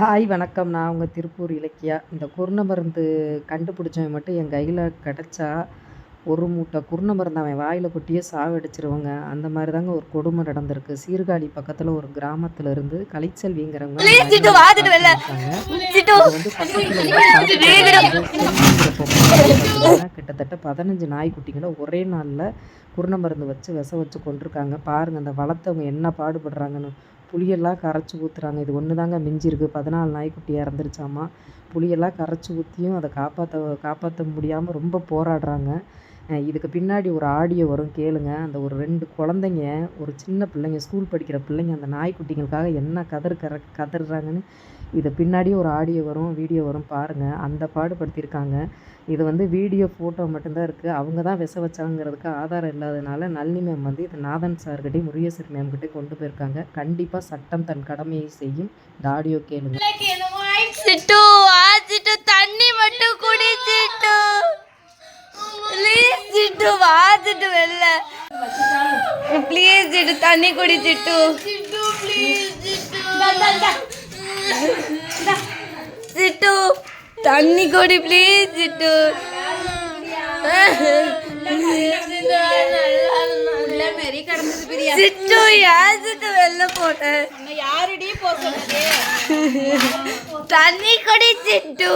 Hi வணக்கம். நான் உங்கள் திருப்பூர் இலக்கியா. இந்த குருண மருந்து கண்டுபிடிச்சவன் மட்டும் என் கையில் கிடச்சா ஒரு மூட்டை குருண மருந்து அவன் வாயில் கொட்டியே சாவடிச்சிருவாங்க. அந்த மாதிரி தாங்க ஒரு கொடுமை நடந்திருக்கு. சீர்காழி பக்கத்தில் ஒரு கிராமத்துல இருந்து கலைச்செல்விங்கிறவங்க கிட்டத்தட்ட பதினஞ்சு நாய்க்குட்டிகளை ஒரே நாளில் குருண மருந்து வச்சு விச வச்சு கொண்டிருக்காங்க. பாருங்கள் அந்த வளர்த்தவங்க என்ன பாடுபடுறாங்கன்னு. புளியெல்லாம் கரைச்சி ஊற்றுறாங்க இது ஒன்று தாங்க மிஞ்சிருக்கு. பதினாலு நாய்க்குட்டியாக இறந்துருச்சாமா புளியெல்லாம் கரைச்சி ஊற்றியும் அதை காப்பாற்ற காப்பாற்ற முடியாமல் ரொம்ப போராடுறாங்க. இதுக்கு பின்னாடி ஒரு ஆடியோ வரும் கேளுங்க. அந்த ஒரு ரெண்டு குழந்தைங்க ஒரு சின்ன பிள்ளைங்க ஸ்கூல் படிக்கிற பிள்ளைங்க அந்த நாய்க்குட்டிங்களுக்காக என்ன கதறு கற கதறாங்கன்னு இது பின்னாடி ஒரு ஆடியோ வரும் வீடியோ வரும் பாருங்கள் அந்த பாடுபடுத்தியிருக்காங்க இது வந்து வீடியோ ஃபோட்டோ மட்டும்தான் இருக்குது அவங்க தான் விச வச்சாங்கிறதுக்கு ஆதாரம் இல்லாதனால நளினி மேம் வந்து இது நாதன் சார்கிட்டையும் முருகேசர் மேம் கிட்டே கொண்டு போயிருக்காங்க. கண்டிப்பாக சட்டம் தன் கடமையை செய்யும். இந்த ஆடியோ கேளுங்க. சிட்டு வா சிட்டு வெளில. ப்ளீஸ் சிட்டு தண்ணி குடி சிட்டு சிட்டு. தண்ணி குடி ப்ளீஸ் சிட்டு. சிட்டு ஏன் சிட்டு வெளில போட்டேன் தண்ணி குடி சிட்டு.